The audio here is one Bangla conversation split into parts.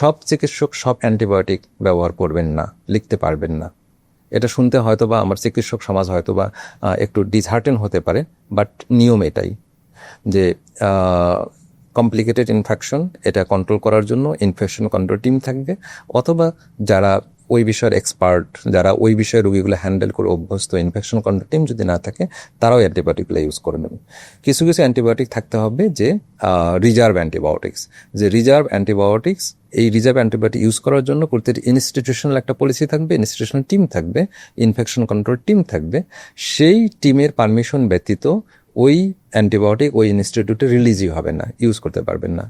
সব চিকিৎসক সব অ্যান্টিবায়োটিক ব্যবহার করবেন না, লিখতে পারবেন না। এটা শুনতে হয়তো বা আমার চিকিৎসক সমাজ হয়তো বা একটু ডিসহার্টেন হতে পারে বাট নিয়ম এটাই যে কমপ্লিকেটেড ইনফেকশন এটা কন্ট্রোল করার জন্য ইনফেকশন কন্ট্রোল টিম থাকবে, অথবা যারা ওই বিষয়ের এক্সপার্ট যারা ওই বিষয়ে রোগীগুলো হ্যান্ডেল করে অভ্যস্ত ইনফেকশন কন্ট্রোল টিম যদি না থাকে, তারাও অ্যান্টিবায়োটিকগুলো ইউজ করে নেবে। কিছু কিছু অ্যান্টিবায়োটিক থাকতে হবে যে রিজার্ভ অ্যান্টিবায়োটিক্স যে রিজার্ভ অ্যান্টিবায়োটিক্স এই রিজার্ভ অ্যান্টিবায়োটিক ইউজ করার জন্য প্রতিটি ইনস্টিটিউশনাল একটা পলিসি থাকবে ইনস্টিটিউশনাল টিম থাকবে ইনফেকশন কন্ট্রোল টিম থাকবে। সেই টিমের পারমিশন ব্যতীত ওই অ্যান্টিবায়োটিক ওই ইনস্টিটিউটে রিলিজই হবে না ইউজ করতে পারবেন না।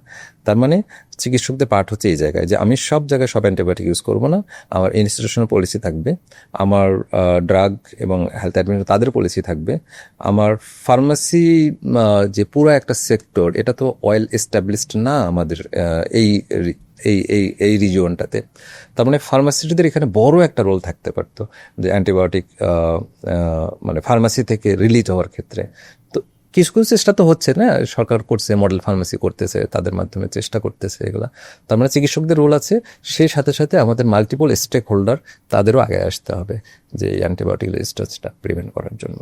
তার মানে চিকিৎসকদের পাঠ হচ্ছে এই জায়গায় যে আমি সব জায়গায় সব অ্যান্টিবায়োটিক ইউজ করব না, আমার ইনস্টিটিউশনাল পলিসি থাকবে, আমার ড্রাগ এবং হেলথ অ্যাডমিনিস্ট্রেশন তাদের পলিসি থাকবে, আমার ফার্মাসি যে পুরো একটা সেক্টর এটা তো অয়েল এস্টাবলিশড না আমাদের এই এই এই এই রিজিয়নটাতে তার মানে ফার্মাসিস্টদের এখানে বড় একটা রোল থাকতে পারতো, যে অ্যান্টিবায়োটিক মানে ফার্মাসি থেকে রিলিজ হওয়ার ক্ষেত্রে। তো কিছু কিছু চেষ্টা তো হচ্ছে না? সরকার করছে মডেল ফার্মাসি করতেছে, তাদের মাধ্যমে চেষ্টা করতেছে এগুলা। তার মানে চিকিৎসকদের রোল আছে সেই সাথে সাথে আমাদের মাল্টিপল স্টেক হোল্ডার তাদেরও আগে আসতে হবে, যে অ্যান্টিবায়োটিক রেজিস্ট্যান্সটা প্রিভেন্ট করার জন্য।